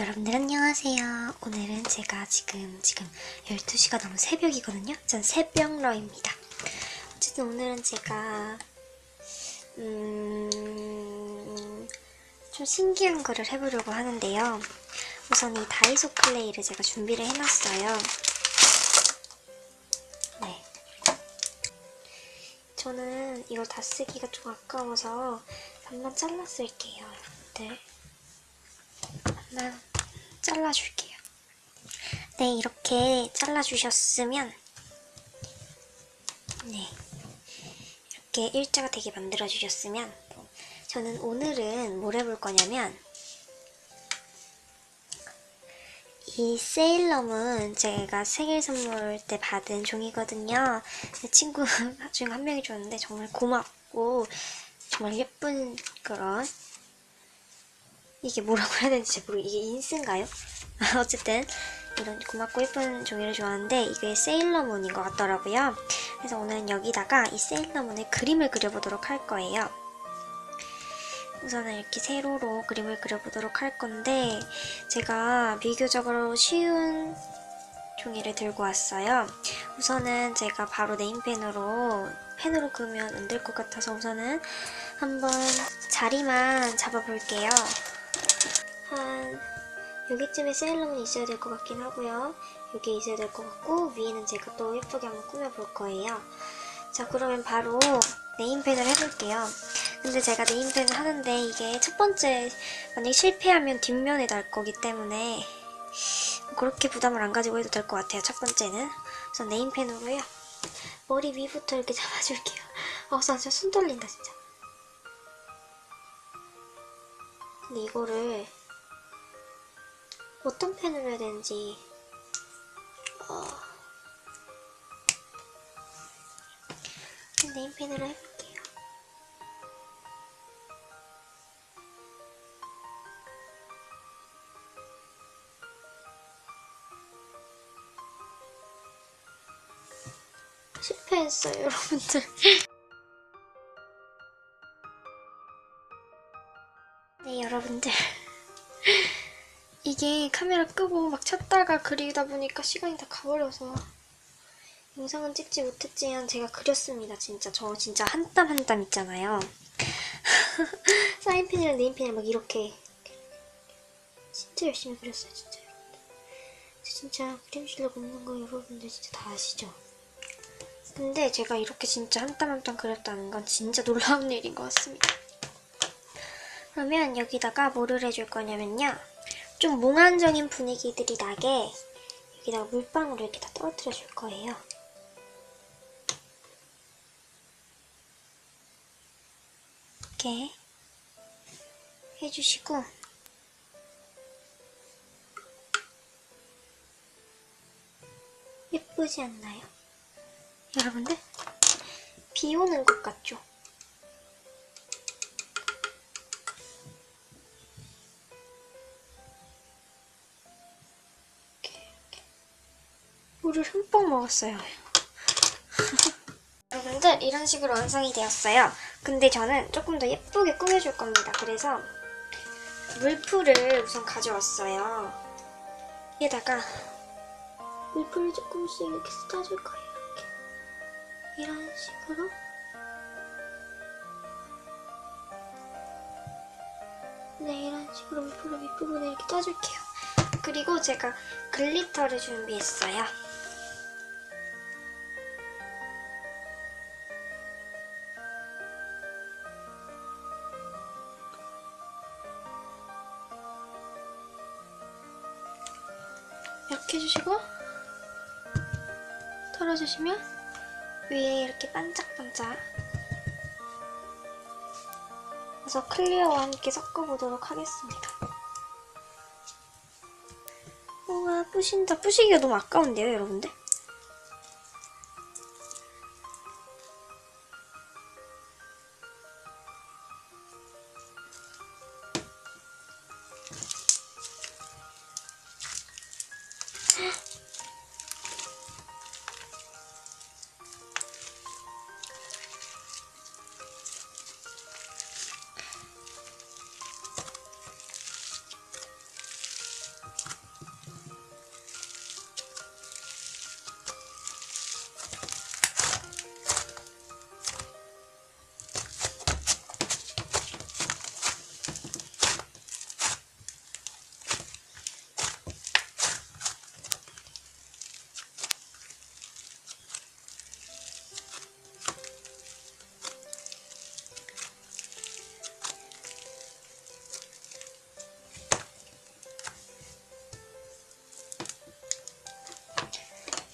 여러분들 안녕하세요. 오늘은 제가 지금 지금 12시가 넘은 새벽이거든요. 전 새벽러입니다. 어쨌든 오늘은 제가 음... 좀 신기한 거를 해보려고 하는데요. 우선 이 다이소 클레이를 제가 준비를 해놨어요. 네. 저는 이걸 다 쓰기가 좀 아까워서 반만 잘라 쓸게요, 여러분들. 하나 잘라줄게요. 네, 이렇게 잘라주셨으면 네, 이렇게 일자가 되게 만들어주셨으면 저는 오늘은 뭘 해볼 거냐면 이 세일럼은 제가 생일 선물 때 받은 종이거든요. 제 친구 중 한 명이 줬는데 정말 고맙고 정말 예쁜 그런 이게 뭐라고 해야 되는지 잘 모르겠어요. 이게 인스인가요? 어쨌든 이런 고맙고 예쁜 종이를 좋아하는데 이게 세일러문인 것 같더라고요. 그래서 오늘은 여기다가 이 세일러문의 그림을 그려보도록 할 거예요. 우선은 이렇게 세로로 그림을 그려보도록 할 건데 제가 비교적으로 쉬운 종이를 들고 왔어요. 우선은 제가 바로 네임펜으로 펜으로 그으면 안 될 것 같아서 우선은 한번 자리만 잡아볼게요. 한 여기쯤에 세일러문이 있어야 될 것 같긴 하고요. 여기에 있어야 될 것 같고 위에는 제가 또 예쁘게 한번 꾸며볼 거예요. 자 그러면 바로 네임펜을 해볼게요. 근데 제가 네임펜을 하는데 이게 첫 번째 만약에 실패하면 뒷면에 날 거기 때문에 그렇게 부담을 안 가지고 해도 될 것 같아요. 첫 번째는 우선 네임펜으로요. 머리 위부터 이렇게 잡아줄게요. 아, 진짜 손 떨린다 진짜. 근데 이거를 어떤 펜으로 해야 되는지 어... 네임펜으로 해볼게요. 실패했어요, 여러분들. 네, 여러분들. 이게 카메라 끄고 막 찾다가 그리다 보니까 시간이 다 가버려서 영상은 찍지 못했지만 제가 그렸습니다. 진짜 저 진짜 한 땀 한 땀 있잖아요. 사인펜이랑 네임펜이랑 막 이렇게 진짜 열심히 그렸어요. 진짜 여러분들. 진짜 그림 실력 없는 거 여러분들 진짜 다 아시죠? 근데 제가 이렇게 진짜 한 땀 한 땀 그렸다는 건 진짜 놀라운 일인 것 같습니다. 그러면 여기다가 뭐를 해줄 거냐면요. 좀 몽환적인 분위기들이 나게 여기다가 물방울을 이렇게 다 떨어뜨려 줄 거예요. 이렇게 해주시고 예쁘지 않나요? 여러분들? 비 오는 것 같죠? 물을 흠뻑 먹었어요. 여러분들 이런 식으로 완성이 되었어요. 근데 저는 조금 더 예쁘게 꾸며줄 겁니다. 그래서 물풀을 우선 가져왔어요. 여기다가 물풀을 조금씩 이렇게 짜줄 거예요. 이렇게. 이런 식으로 네, 이런 식으로 물풀을 윗부분에 이렇게 짜줄게요. 그리고 제가 글리터를 준비했어요. 해주시고 털어주시면 위에 이렇게 반짝반짝 그래서 클리어와 함께 섞어보도록 하겠습니다. 우와 부신다. 부시기가 너무 아까운데요 여러분들?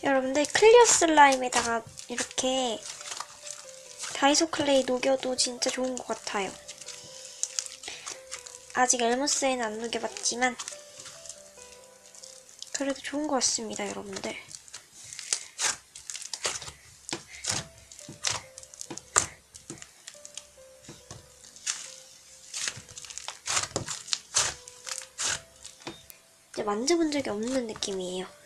여러분들 클리어 슬라임에다가 이렇게 다이소 클레이 녹여도 진짜 좋은 것 같아요. 아직 엘모스에는 안 녹여봤지만 그래도 좋은 것 같습니다, 여러분들. 이제 만져본 적이 없는 느낌이에요.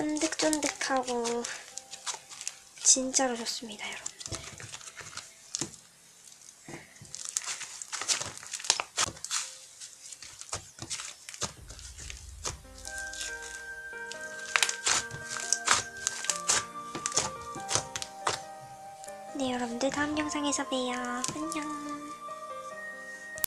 쫀득쫀득하고 진짜로 좋습니다, 여러분. 네, 여러분들 다음 영상에서 봬요. 안녕.